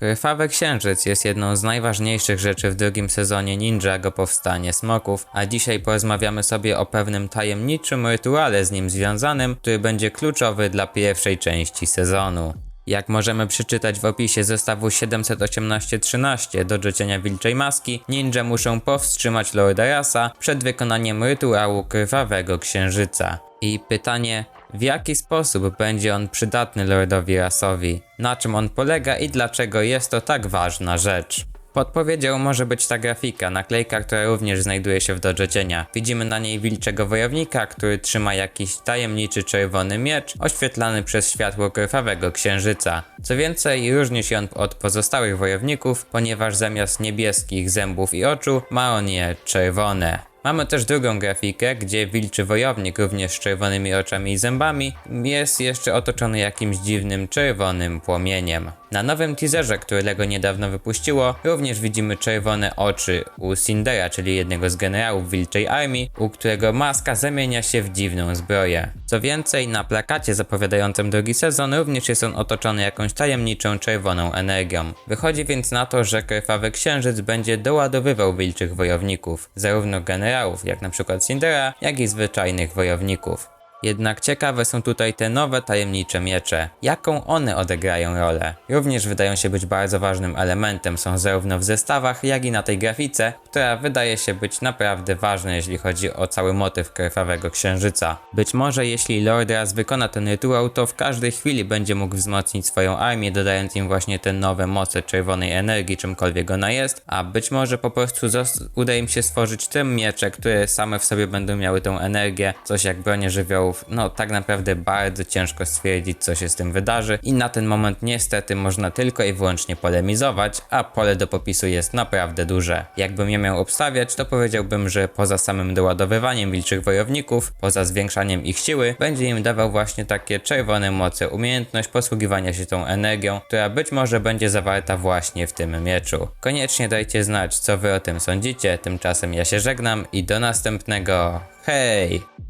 Krwawy Księżyc jest jedną z najważniejszych rzeczy w drugim sezonie Ninjago Powstanie Smoków, a dzisiaj porozmawiamy sobie o pewnym tajemniczym rytuale z nim związanym, który będzie kluczowy dla pierwszej części sezonu. Jak możemy przeczytać w opisie zestawu 718-13 do rzucenia wilczej maski, ninja muszą powstrzymać Lorda Rasa przed wykonaniem rytuału Krwawego Księżyca. I pytanie, w jaki sposób będzie on przydatny Lordowi Rasowi? Na czym on polega i dlaczego jest to tak ważna rzecz? Podpowiedzią może być ta grafika, naklejka, która również znajduje się w dodze cienia. Widzimy na niej wilczego wojownika, który trzyma jakiś tajemniczy czerwony miecz, oświetlany przez światło krwawego księżyca. Co więcej, różni się on od pozostałych wojowników, ponieważ zamiast niebieskich zębów i oczu, ma on je czerwone. Mamy też drugą grafikę, gdzie wilczy wojownik, również z czerwonymi oczami i zębami, jest jeszcze otoczony jakimś dziwnym czerwonym płomieniem. Na nowym teaserze, który Lego niedawno wypuściło, również widzimy czerwone oczy u Cindera, czyli jednego z generałów wilczej armii, u którego maska zamienia się w dziwną zbroję. Co więcej, na plakacie zapowiadającym drugi sezon również jest on otoczony jakąś tajemniczą czerwoną energią. Wychodzi więc na to, że krwawy księżyc będzie doładowywał wilczych wojowników, zarówno generałów, jak na przykład Cindera, jak i zwyczajnych wojowników. Jednak ciekawe są tutaj te nowe tajemnicze miecze. Jaką one odegrają rolę? Również wydają się być bardzo ważnym elementem, są zarówno w zestawach, jak i na tej grafice, która wydaje się być naprawdę ważna, jeśli chodzi o cały motyw krwawego księżyca. Być może jeśli Lord raz wykona ten rytuał, to w każdej chwili będzie mógł wzmocnić swoją armię, dodając im właśnie te nowe moce czerwonej energii, czymkolwiek ona jest, a być może po prostu uda im się stworzyć te miecze, które same w sobie będą miały tą energię, coś jak bronie No tak naprawdę bardzo ciężko stwierdzić, co się z tym wydarzy i na ten moment niestety można tylko i wyłącznie polemizować, a pole do popisu jest naprawdę duże. Jakbym je miał obstawiać, to powiedziałbym, że poza samym doładowywaniem wilczych wojowników, poza zwiększaniem ich siły, będzie im dawał właśnie takie czerwone moce, umiejętność posługiwania się tą energią, która być może będzie zawarta właśnie w tym mieczu. Koniecznie dajcie znać, co wy o tym sądzicie, tymczasem ja się żegnam i do następnego. Hej!